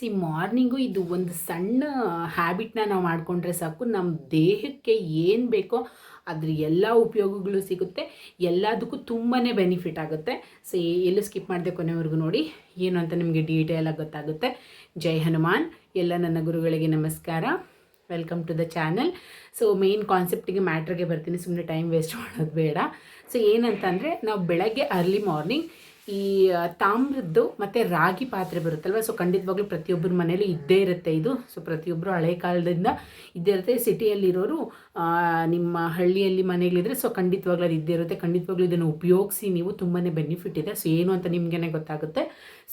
C morning ಇದು ಒಂದು ಸಣ್ಣ ಹ್ಯಾಬಿಟ್ನ ನಾವು ಮಾಡಿಕೊಂಡ್ರೆ ಸಾಕು. ನಮ್ಮ ದೇಹಕ್ಕೆ ಏನು ಬೇಕೋ ಅದ್ರ ಎಲ್ಲ ಉಪಯೋಗಗಳು ಸಿಗುತ್ತೆ. ಎಲ್ಲದಕ್ಕೂ ತುಂಬಾ ಬೆನಿಫಿಟ್ ಆಗುತ್ತೆ. ಸೊ ಎಲ್ಲೂ ಸ್ಕಿಪ್ ಮಾಡಿದೆ ಕೊನೆವರೆಗೂ ನೋಡಿ ಏನು ಅಂತ ನಿಮಗೆ ಡೀಟೇಲಾಗಿ ಗೊತ್ತಾಗುತ್ತೆ. ಜೈ ಹನುಮಾನ್. ಎಲ್ಲ ನನ್ನ ಗುರುಗಳಿಗೆ ನಮಸ್ಕಾರ. Welcome to the channel so main ಕಾನ್ಸೆಪ್ಟಿಗೆ ಮ್ಯಾಟ್ರಿಗೆ ಬರ್ತೀನಿ. ಸುಮ್ಮನೆ ಟೈಮ್ ವೇಸ್ಟ್ ಮಾಡೋದು ಬೇಡ. ಸೊ ಏನಂತಂದರೆ ನಾವು ಬೆಳಗ್ಗೆ ಅರ್ಲಿ ಮಾರ್ನಿಂಗ್ ಈ ತಾಮ್ರದ್ದು ಮತ್ತು ರಾಗಿ ಪಾತ್ರೆ ಬರುತ್ತಲ್ವ? ಸೊ ಖಂಡಿತವಾಗ್ಲೂ ಪ್ರತಿಯೊಬ್ಬರ ಮನೇಲಿ ಇದ್ದೇ ಇರುತ್ತೆ ಇದು. ಸೊ ಪ್ರತಿಯೊಬ್ಬರು ಹಳೆ ಕಾಲದಿಂದ ಇದ್ದೇ ಇರುತ್ತೆ. ಸಿಟಿಯಲ್ಲಿರೋರು ನಿಮ್ಮ ಹಳ್ಳಿಯಲ್ಲಿ ಮನೆಗಳಿದ್ರೆ ಸೊ ಖಂಡಿತವಾಗ್ಲೂ ಅದು ಇದ್ದೇ ಇರುತ್ತೆ. ಖಂಡಿತವಾಗ್ಲೂ ಇದನ್ನು ಉಪಯೋಗಿಸಿ ನೀವು ತುಂಬಾ ಬೆನಿಫಿಟ್ ಇದೆ. ಸೊ ಏನು ಅಂತ ನಿಮಗೇನೆ ಗೊತ್ತಾಗುತ್ತೆ.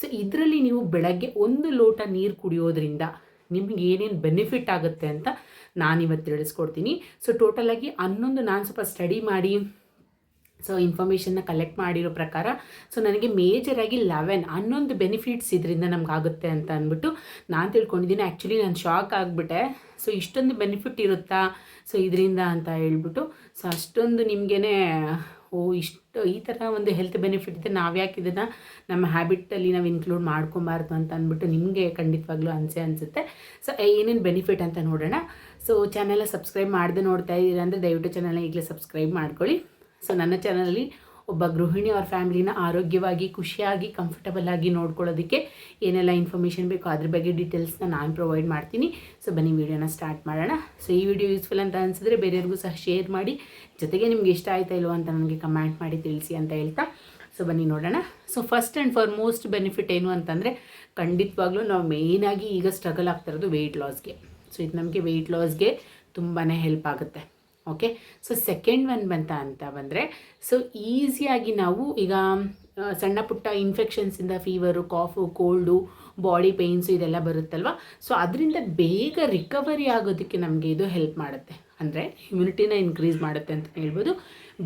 ಸೊ ಇದರಲ್ಲಿ ನೀವು ಬೆಳಗ್ಗೆ ಒಂದು ಲೋಟ ನೀರು ಕುಡಿಯೋದ್ರಿಂದ ನಿಮ್ಗೆ ಏನೇನು ಬೆನಿಫಿಟ್ ಆಗುತ್ತೆ ಅಂತ ನಾನಿವತ್ತು ತಿಳಿಸ್ಕೊಡ್ತೀನಿ. ಸೊ ಟೋಟಲಾಗಿ ಹನ್ನೊಂದು ನಾನು ಸ್ವಲ್ಪ ಸ್ಟಡಿ ಮಾಡಿ ಸೊ ಇನ್ಫಾರ್ಮೇಷನ್ನ ಕಲೆಕ್ಟ್ ಮಾಡಿರೋ ಪ್ರಕಾರ ಸೊ ನನಗೆ ಮೇಜರಾಗಿ ಲೆವೆನ್ ಹನ್ನೊಂದು ಬೆನಿಫಿಟ್ಸ್ ಇದರಿಂದ ನಮಗಾಗುತ್ತೆ ಅಂತ ಅಂದ್ಬಿಟ್ಟು ನಾನು ತಿಳ್ಕೊಂಡಿದ್ದೀನಿ. ಆ್ಯಕ್ಚುಲಿ ನಾನು ಶಾಕ್ ಆಗಿಬಿಟ್ಟೆ. ಸೊ ಇಷ್ಟೊಂದು ಬೆನಿಫಿಟ್ ಇರುತ್ತಾ? ಸೊ ಇದರಿಂದ ಅಂತ ಹೇಳ್ಬಿಟ್ಟು ಸೊ ಅಷ್ಟೊಂದು ನಿಮಗೇ ಓ, ಇಷ್ಟು, ಈ ಥರ ಒಂದು ಹೆಲ್ತ್ ಬೆನಿಫಿಟ್ ಇದೆ ನಾವು ಯಾಕೆ ಇದನ್ನು ನಮ್ಮ ಹ್ಯಾಬಿಟಲ್ಲಿ ನಾವು ಇನ್ಕ್ಲೂಡ್ ಮಾಡ್ಕೊಬಾರ್ದು ಅಂತ ಅಂದ್ಬಿಟ್ಟು ನಿಮಗೆ ಖಂಡಿತವಾಗ್ಲೂ ಅನಿಸೆ ಅನಿಸುತ್ತೆ. ಸೊ ಏನೇನು ಬೆನಿಫಿಟ್ ಅಂತ ನೋಡೋಣ. ಸೊ ಚಾನೆಲ್ ಸಬ್ಸ್ಕ್ರೈಬ್ ಮಾಡದೆ ನೋಡ್ತಾ ಇದ್ದೀರಾ ಅಂದರೆ ದಯವಿಟ್ಟು ಚಾನಲ್ನ ಈಗಲೇ ಸಬ್ಸ್ಕ್ರೈಬ್ ಮಾಡ್ಕೊಳ್ಳಿ. ಸೊ ನನ್ನ ಚಾನಲಲ್ಲಿ ಒಬ್ಬ ಗೃಹಿಣಿ ಅವ್ರ ಫ್ಯಾಮಿಲಿನ ಆರೋಗ್ಯವಾಗಿ, ಖುಷಿಯಾಗಿ ಕಂಫರ್ಟಬಲ್ ಆಗಿ ನೋಡ್ಕೊಳ್ಳೋದಕ್ಕೆ ಏನೆಲ್ಲ ಇನ್ಫಾರ್ಮೇಷನ್ ಬೇಕೋ ಅದ್ರ ಬಗ್ಗೆ ಡೀಟೇಲ್ಸ್ನ ನಾನು ಪ್ರೊವೈಡ್ ಮಾಡ್ತೀನಿ. ಸೊ ಬನ್ನಿ ವಿಡಿಯೋನ ಸ್ಟಾರ್ಟ್ ಮಾಡೋಣ. ಸೊ ಈ ವಿಡಿಯೋ ಯೂಸ್ಫುಲ್ ಅಂತ ಅನಿಸಿದ್ರೆ ಬೇರೆಯವ್ರಿಗೂ ಸಹ ಶೇರ್ ಮಾಡಿ. ಜೊತೆಗೆ ನಿಮ್ಗೆ ಇಷ್ಟ ಆಯ್ತಾ ಇಲ್ವೋ ಅಂತ ನನಗೆ ಕಮೆಂಟ್ ಮಾಡಿ ತಿಳಿಸಿ ಅಂತ ಹೇಳ್ತಾ. ಸೊ ಬನ್ನಿ ನೋಡೋಣ. So first and foremost benefit ಏನು ಅಂತಂದರೆ ಖಂಡಿತವಾಗ್ಲೂ ನಾವು ಮೇಯ್ನಾಗಿ ಈಗ ಸ್ಟ್ರಗಲ್ ಆಗ್ತಾ ಇರೋದು ವೆಯ್ಟ್ ಲಾಸ್ಗೆ ಸೊ ಇದು ನಮಗೆ ವೆಯ್ಟ್ ಲಾಸ್ಗೆ ತುಂಬಾ ಹೆಲ್ಪ್ ಆಗುತ್ತೆ. ಓಕೆ ಸೊ ಸೆಕೆಂಡ್ ಒನ್ ಬಂತ ಅಂತ ಬಂದರೆ ಸೊ ಈಸಿಯಾಗಿ ನಾವು ಈಗ ಸಣ್ಣ ಪುಟ್ಟ ಇನ್ಫೆಕ್ಷನ್ಸಿಂದ fever cough cold body pains ಇದೆಲ್ಲ ಬರುತ್ತಲ್ವ? ಸೊ ಅದರಿಂದ ಬೇಗ ರಿಕವರಿ ಆಗೋದಕ್ಕೆ ನಮಗೆ ಇದು ಹೆಲ್ಪ್ ಮಾಡುತ್ತೆ. ಅಂದರೆ ಇಮ್ಯುನಿಟಿನ ಇನ್ಕ್ರೀಸ್ ಮಾಡುತ್ತೆ ಅಂತ ಹೇಳ್ಬೋದು.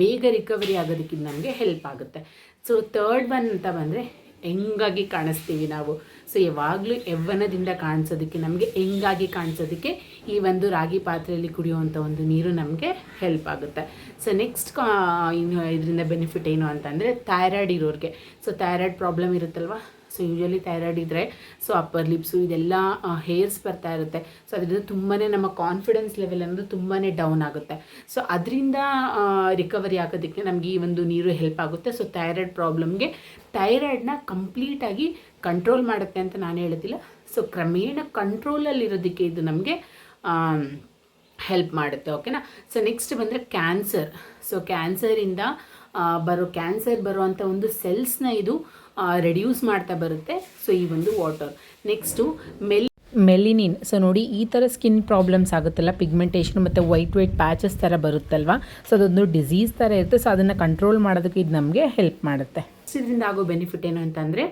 ಬೇಗ ರಿಕವರಿ ಆಗೋದಕ್ಕೆ ಇದು ನಮಗೆ ಹೆಲ್ಪ್ ಆಗುತ್ತೆ. ಸೊ ತರ್ಡ್ ಒನ್ ಅಂತ ಬಂದರೆ ಹೆಂಗಾಗಿ ಕಾಣಿಸ್ತೀವಿ ನಾವು. ಸೊ ಯಾವಾಗಲೂ ಯವ್ವನದಿಂದ ಕಾಣಿಸೋದಕ್ಕೆ, ನಮಗೆ ಹೆಂಗಾಗಿ ಕಾಣಿಸೋದಕ್ಕೆ ಈ ಒಂದು ರಾಗಿ ಪಾತ್ರೆಯಲ್ಲಿ ಕುಡಿಯುವಂಥ ಒಂದು ನೀರು ನಮಗೆ ಹೆಲ್ಪ್ ಆಗುತ್ತೆ. ಸೊ ನೆಕ್ಸ್ಟ್ ಕಾ, ಇನ್ನು ಇದರಿಂದ ಬೆನಿಫಿಟ್ ಏನು ಅಂತಂದರೆ ಥೈರಾಯ್ಡ್ ಇರೋರಿಗೆ. ಸೊ ಥೈರಾಯ್ಡ್ ಪ್ರಾಬ್ಲಮ್ ಇರುತ್ತಲ್ವ? ಸೊ ಯೂಶಲಿ ಥೈರಾಯ್ಡ್ ಇದ್ದರೆ ಸೊ ಅಪ್ಪರ್ ಲಿಪ್ಸು ಇದೆಲ್ಲ ಹೇರ್ಸ್ ಬರ್ತಾ ಇರುತ್ತೆ. ಸೊ ಅದರಿಂದ ತುಂಬಾ ನಮ್ಮ ಕಾನ್ಫಿಡೆನ್ಸ್ ಲೆವೆಲ್ ಅನ್ನೋದು ತುಂಬಾ ಡೌನ್ ಆಗುತ್ತೆ. ಸೊ ಅದರಿಂದ ರಿಕವರಿ ಆಗೋದಕ್ಕೆ ನಮಗೆ ಈ ಒಂದು ನೀರು ಹೆಲ್ಪ್ ಆಗುತ್ತೆ. ಸೊ ಥೈರಾಯ್ಡ್ ಪ್ರಾಬ್ಲಮ್ಗೆ ಥೈರಾಯ್ಡ್ನ ಕಂಪ್ಲೀಟಾಗಿ ಕಂಟ್ರೋಲ್ ಮಾಡುತ್ತೆ ಅಂತ ನಾನು ಹೇಳ್ತಿಲ್ಲ ಸೊ ಕ್ರಮೇಣ ಕಂಟ್ರೋಲಲ್ಲಿರೋದಕ್ಕೆ ಇದು ನಮಗೆ ಹೆಲ್ಪ್ ಮಾಡುತ್ತೆ ಓಕೆನಾ ಸೊ ನೆಕ್ಸ್ಟ್ ಬಂದರೆ ಕ್ಯಾನ್ಸರ್ ಸೊ ಕ್ಯಾನ್ಸರಿಂದ ಬರೋ ಕ್ಯಾನ್ಸರ್ ಬರುವಂಥ ಒಂದು ಸೆಲ್ಸ್ನ ಇದು ರೆಡ್ಯೂಸ್ ಮಾಡ್ತಾ ಬರುತ್ತೆ. ಸೊ ಈ ಒಂದು ವಾಟರ್ ನೆಕ್ಸ್ಟು ಮೆಲ್ ಮೆಲಿನಿನ್ ಸೊ ನೋಡಿ ಈ ಥರ ಸ್ಕಿನ್ ಪ್ರಾಬ್ಲಮ್ಸ್ ಆಗುತ್ತಲ್ಲ? ಪಿಗ್ಮೆಂಟೇಷನ್ ಮತ್ತು ವೈಟ್ ವೈಟ್ ಪ್ಯಾಚಸ್ ಥರ ಬರುತ್ತಲ್ವ? ಸೊ ಅದೊಂದು ಡಿಸೀಸ್ ಥರ ಇರುತ್ತೆ. ಸೊ ಅದನ್ನು ಕಂಟ್ರೋಲ್ ಮಾಡೋದಕ್ಕೆ ಇದು ನಮಗೆ ಹೆಲ್ಪ್ ಮಾಡುತ್ತೆ. ಇದರಿಂದ ಆಗೋ ಬೆನಿಫಿಟ್ ಏನು ಅಂತಂದರೆ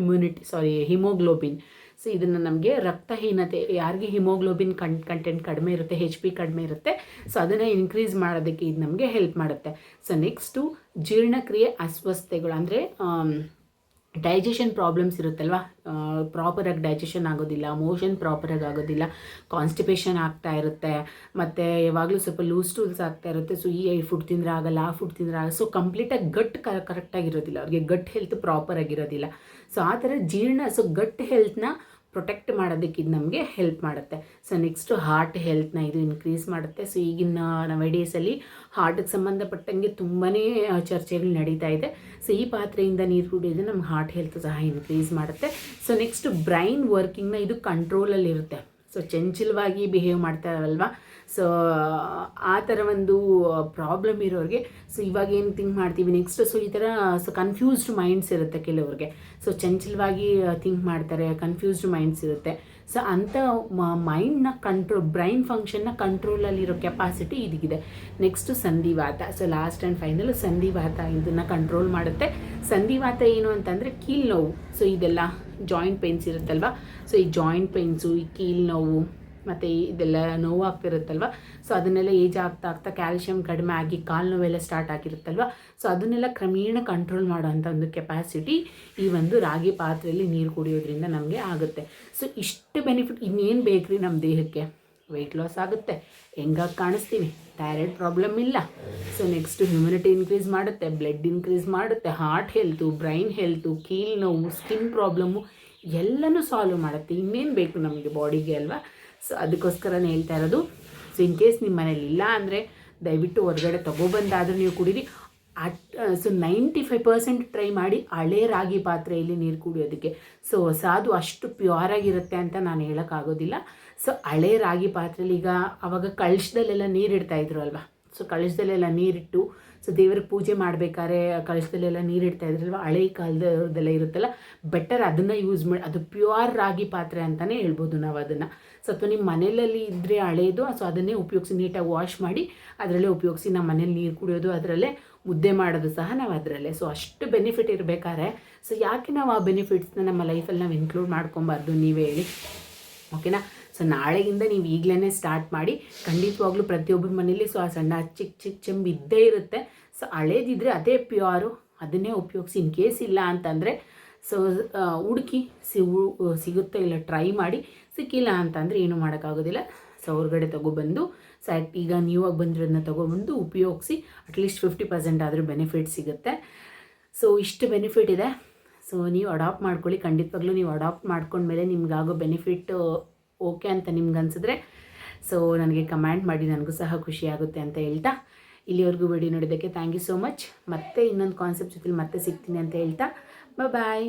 ಇಮ್ಯುನಿಟಿ ಸಾರಿ ಹಿಮೋಗ್ಲೋಬಿನ್ ಸೊ ಇದನ್ನು ನಮಗೆ ರಕ್ತಹೀನತೆ ಯಾರಿಗೆ ಹಿಮೋಗ್ಲೋಬಿನ್ ಕಂಟ್ ಕಂಟೆಂಟ್ ಕಡಿಮೆ ಇರುತ್ತೆ ಹೆಚ್ ಪಿ ಕಡಿಮೆ ಇರುತ್ತೆ ಸೊ ಅದನ್ನು ಇನ್ಕ್ರೀಸ್ ಮಾಡೋದಕ್ಕೆ ಇದು ನಮಗೆ ಹೆಲ್ಪ್ ಮಾಡುತ್ತೆ. ಸೊ ನೆಕ್ಸ್ಟು ಜೀರ್ಣಕ್ರಿಯೆ ಅಸ್ವಸ್ಥತೆಗಳು. ಅಂದರೆ ಡೈಜೆಷನ್ ಪ್ರಾಬ್ಲಮ್ಸ್ ಇರುತ್ತಲ್ವ? ಪ್ರಾಪರಾಗಿ ಡೈಜೆಷನ್ ಆಗೋದಿಲ್ಲ ಮೋಷನ್ ಪ್ರಾಪರಾಗಿ ಆಗೋದಿಲ್ಲ ಕಾನ್ಸ್ಟಿಪೇಷನ್ ಆಗ್ತಾ ಇರುತ್ತೆ, ಮತ್ತು ಯಾವಾಗಲೂ ಸ್ವಲ್ಪ ಲೂಸ್ ಟೂಲ್ಸ್ ಆಗ್ತಾ ಇರುತ್ತೆ ಸೊ ಈ ಫುಡ್ ತಿಂದರೆ ಆಗಲ್ಲ, ಆ ಫುಡ್ ತಿಂದ್ರೆ ಆಗಲ್ಲ ಸೊ ಕಂಪ್ಲೀಟಾಗಿ ಗಟ್ ಕರೆಕ್ಟಾಗಿರೋದಿಲ್ಲ ಅವ್ರಿಗೆ ಗಟ್ ಹೆಲ್ತ್ ಪ್ರಾಪರಾಗಿರೋದಿಲ್ಲ ಸೊ ಆ ಥರ ಜೀರ್ಣ ಸೊ ಗಟ್ ಹೆಲ್ತ್ನ ಪ್ರೊಟೆಕ್ಟ್ ಮಾಡೋದಕ್ಕೆ ಇದು ನಮಗೆ ಹೆಲ್ಪ್ ಮಾಡುತ್ತೆ. ಸೊ ನೆಕ್ಸ್ಟು ಹಾರ್ಟ್ ಹೆಲ್ತ್ನ ಇದು ಇನ್ಕ್ರೀಸ್ ಮಾಡುತ್ತೆ. ಸೊ ಈಗಿನ ನವಡೇಸಲ್ಲಿ ಹಾರ್ಟಿಗೆ ಸಂಬಂಧಪಟ್ಟಂಗೆ ತುಂಬಾ ಚರ್ಚೆಗಳು ನಡೀತಾ ಇದೆ. ಸೊ ಈ ಪಾತ್ರೆಯಿಂದ ನೀರು ಕುಡಿಯೋದು ನಮ್ಮ ಹಾರ್ಟ್ ಹೆಲ್ತ್ ಸಹ ಇನ್ಕ್ರೀಸ್ ಮಾಡುತ್ತೆ. ಸೊ ನೆಕ್ಸ್ಟ್ ಬ್ರೈನ್ ವರ್ಕಿಂಗ್ನ ಇದು ಕಂಟ್ರೋಲಲ್ಲಿರುತ್ತೆ ಸೊ ಚಂಚಲವಾಗಿ ಬಿಹೇವ್ ಮಾಡ್ತಾರಲ್ವ? ಸೊ, ಆ ಥರ ಒಂದು ಪ್ರಾಬ್ಲಮ್ ಇರೋರಿಗೆ, ಸೊ ಇವಾಗ ಏನು ಥಿಂಕ್ ಮಾಡ್ತೀವಿ ನೆಕ್ಸ್ಟ್ ಸೊ ಈ ಥರ ಸೊ ಕನ್ಫ್ಯೂಸ್ಡ್ ಮೈಂಡ್ಸ್ ಇರುತ್ತೆ ಕೆಲವ್ರಿಗೆ. ಸೊ ಚಂಚಲವಾಗಿ ಥಿಂಕ್ ಮಾಡ್ತಾರೆ ಕನ್ಫ್ಯೂಸ್ಡ್ ಮೈಂಡ್ಸ್ ಇರುತ್ತೆ. ಸೊ ಅಂಥ ಮೈಂಡ್ನ ಕಂಟ್ರೋಲ್ ಬ್ರೈನ್ ಫಂಕ್ಷನ್ನ ಕಂಟ್ರೋಲಲ್ಲಿರೋ ಕೆಪಾಸಿಟಿ ಇದಕ್ಕಿದೆ ನೆಕ್ಸ್ಟು ಸಂಧಿವಾತ. ಸೊ ಲಾಸ್ಟ್ ಆ್ಯಂಡ್ ಫೈನಲ್ ಸಂಧಿವಾತ ಇದನ್ನು ಕಂಟ್ರೋಲ್ ಮಾಡುತ್ತೆ. ಸಂಧಿವಾತ ಏನು ಅಂತಂದರೆ ಕೀಲ್ ನೋವು ಸೊ ಇದೆಲ್ಲ ಜಾಯಿಂಟ್ ಪೇನ್ಸ್ ಇರುತ್ತಲ್ವ? ಸೊ ಈ ಜಾಯಿಂಟ್ ಪೇನ್ಸು ಈ ಕೀಲ್ ನೋವು, ಮತ್ತು ಇದೆಲ್ಲ ನೋವು ಆಗ್ತಿರುತ್ತಲ್ವ? ಸೊ ಅದನ್ನೆಲ್ಲ ಏಜ್ ಆಗ್ತಾ ಆಗ್ತಾ ಕ್ಯಾಲ್ಶಿಯಂ ಕಡಿಮೆ ಆಗಿ ಕಾಲು ನೋವೆಲ್ಲ ಸ್ಟಾರ್ಟ್ ಆಗಿರುತ್ತಲ್ವ? ಸೊ ಅದನ್ನೆಲ್ಲ ಕ್ರಮೇಣ ಕಂಟ್ರೋಲ್ ಮಾಡೋವಂಥ ಒಂದು ಕೆಪಾಸಿಟಿ ಈ ಒಂದು ರಾಗಿ ಪಾತ್ರೆಯಲ್ಲಿ ನೀರು ಕುಡಿಯೋದ್ರಿಂದ ನಮಗೆ ಆಗುತ್ತೆ. ಸೊ ಇಷ್ಟು ಬೆನಿಫಿಟ್ ಇನ್ನೇನು ಬೇಕ್ರಿ ನಮ್ಮ ದೇಹಕ್ಕೆ? ವೆಯ್ಟ್ ಲಾಸ್ ಆಗುತ್ತೆ. ಹೆಂಗಾಗಿ ಕಾಣಿಸ್ತೀವಿ? ಥೈರಾಯ್ಡ್ ಪ್ರಾಬ್ಲಮ್ ಇಲ್ಲ. ಸೊ ನೆಕ್ಸ್ಟ್ ಹ್ಯುಮಿನಿಟಿ ಇನ್ಕ್ರೀಸ್ ಮಾಡುತ್ತೆ ಬ್ಲಡ್ ಇನ್ಕ್ರೀಸ್ ಮಾಡುತ್ತೆ ಹಾರ್ಟ್ ಹೆಲ್ತು ಬ್ರೈನ್ ಹೆಲ್ತು ಕೀಲ್ ನೋವು ಸ್ಕಿನ್ ಪ್ರಾಬ್ಲಮ್ಮು ಎಲ್ಲನೂ ಸಾಲ್ವ್ ಮಾಡುತ್ತೆ. ಇನ್ನೇನು ಬೇಕು ನಮಗೆ ಬಾಡಿಗೆ ಅಲ್ವಾ? ಸೊ ಅದಕ್ಕೋಸ್ಕರನೇ ಹೇಳ್ತಾ ಇರೋದು ಸೊ ಇನ್ ಕೇಸ್ ನಿಮ್ಮ ಮನೇಲಿ ಇಲ್ಲ ಅಂದರೆ ದಯವಿಟ್ಟು ಹೊರಗಡೆ ತಗೋಬಂದಾದರೂ ನೀವು ಕುಡೀರಿ. At so ninety five percent try ಮಾಡಿ ಹಳೆ ರಾಗಿ ಪಾತ್ರೆಯಲ್ಲಿ ನೀರು ಕುಡಿಯೋದಕ್ಕೆ. ಸೊ ಹೊಸದು ಅಷ್ಟು ಪ್ಯೂರ್ ಆಗಿರುತ್ತೆ ಅಂತ ನಾನು ಹೇಳೋಕ್ಕಾಗೋದಿಲ್ಲ. ಸೊ ಹಳೆ ರಾಗಿ ಪಾತ್ರೆಯಲ್ಲಿ ಈಗ ಅವಾಗ ಕಳಶದಲ್ಲೆಲ್ಲ ನೀರು ಇದ್ರು ಅಲ್ವಾ? ಸೊ ಕಳಶದಲ್ಲೆಲ್ಲ ನೀರಿಟ್ಟು, ಸೊ ದೇವ್ರಿಗೆ ಪೂಜೆ ಮಾಡಬೇಕಾದ್ರೆ ಕಳಶದಲ್ಲೆಲ್ಲ ನೀರಿಡ್ತಾ ಇದ್ರಲ್ವ, ಹಳೆ ಕಾಲದವ್ರದ್ದೆಲ್ಲ ಇರುತ್ತಲ್ಲ ಬೆಟರ್ ಅದನ್ನು ಯೂಸ್ ಮಾಡಿ, ಅದು ಪ್ಯೂರ್ ರಾಗಿ ಪಾತ್ರೆ ಅಂತಲೇ ಹೇಳ್ಬೋದು ನಾವು ಅದನ್ನು. ಸೊ ಅಥವಾ ನಿಮ್ಮ ಮನೆಯಲ್ಲಿ ಇದ್ದರೆ ಹಳೆಯದು ಸೊ ಅದನ್ನೇ ಉಪಯೋಗಿಸಿ ನೀಟಾಗಿ ವಾಶ್ ಮಾಡಿ, ಅದರಲ್ಲೇ ಉಪಯೋಗಿಸಿ ನಮ್ಮ ಮನೇಲಿ ನೀರು ಕುಡಿಯೋದು, ಅದರಲ್ಲೇ ಮುದ್ದೆ ಮಾಡೋದು ಸಹ ನಾವು ಅದರಲ್ಲೇ. ಸೊ ಅಷ್ಟು ಬೆನಿಫಿಟ್ ಇರಬೇಕಾದ್ರೆ ಸೊ ಯಾಕೆ ನಾವು ಆ ಬೆನಿಫಿಟ್ಸ್ನ ನಮ್ಮ ಲೈಫಲ್ಲಿ ನಾವು ಇನ್ಕ್ಲೂಡ್ ಮಾಡ್ಕೊಬಾರ್ದು ನೀವೇ ಹೇಳಿ. ಓಕೆನಾ ಸೊ ನಾಳೆಗಿಂದ ನೀವು ಈಗಲೇ ಸ್ಟಾರ್ಟ್ ಮಾಡಿ, ಖಂಡಿತವಾಗ್ಲೂ ಪ್ರತಿಯೊಬ್ಬರ ಮನೇಲಿ ಸೊ ಆ ಸಣ್ಣ ಚಿಕ್ಕ ಚಿಕ್ಕ ಚೆಂಬು ಇದ್ದೇ ಇರುತ್ತೆ. ಸೊ ಹಳೇದಿದ್ರೆ ಅದೇ ಪ್ಯೂರು, ಅದನ್ನೇ ಉಪಯೋಗಿಸಿ. ಇನ್ ಕೇಸ್ ಇಲ್ಲ ಅಂತಂದರೆ, ಸೊ ಹುಡುಕಿ ಸಿಗುತ್ತೆ ಇಲ್ಲ ಟ್ರೈ ಮಾಡಿ ಸಿಕ್ಕಿಲ್ಲ ಅಂತಂದರೆ ಏನೂ ಮಾಡೋಕ್ಕಾಗೋದಿಲ್ಲ. ಸೊ ಹೊರಗಡೆ ತೊಗೊಬಂದು ಸೊ ಈಗ ನೀವಾಗಿ ಬಂದಿರೋದನ್ನ ತೊಗೊಬಂದು ಉಪಯೋಗಿಸಿ ಅಟ್ಲೀಸ್ಟ್ ಫಿಫ್ಟಿ ಪರ್ಸೆಂಟ್ ಆದರೂ ಬೆನಿಫಿಟ್ ಸಿಗುತ್ತೆ. ಸೊ ಇಷ್ಟು ಬೆನಿಫಿಟ್ ಇದೆ. ಸೊ ನೀವು ಅಡಾಪ್ಟ್ ಮಾಡ್ಕೊಳ್ಳಿ. ಖಂಡಿತವಾಗ್ಲೂ ನೀವು ಅಡಾಪ್ಟ್ ಮಾಡ್ಕೊಂಡ್ಮೇಲೆ ನಿಮ್ಗಾಗೋ ಬೆನಿಫಿಟ್ ಓಕೆ ಅಂತ ನಿಮ್ಗೆ ಅನಿಸಿದ್ರೆ ಸೊ ನನಗೆ ಕಮೆಂಟ್ ಮಾಡಿ, ನನಗೂ ಸಹ ಖುಷಿ ಆಗುತ್ತೆ ಅಂತ ಹೇಳ್ತಾ. ಇಲ್ಲಿವರೆಗೂ ವಿಡಿಯೋ ನೋಡಿದ್ದಕ್ಕೆ ಥ್ಯಾಂಕ್ ಯು ಸೋ ಮಚ್ ಮತ್ತೆ ಇನ್ನೊಂದು ಕಾನ್ಸೆಪ್ಟ್ ಜೊತೆ ಮತ್ತೆ ಸಿಗ್ತೀನಿ ಅಂತ ಹೇಳ್ತಾ. ಬಾಯ್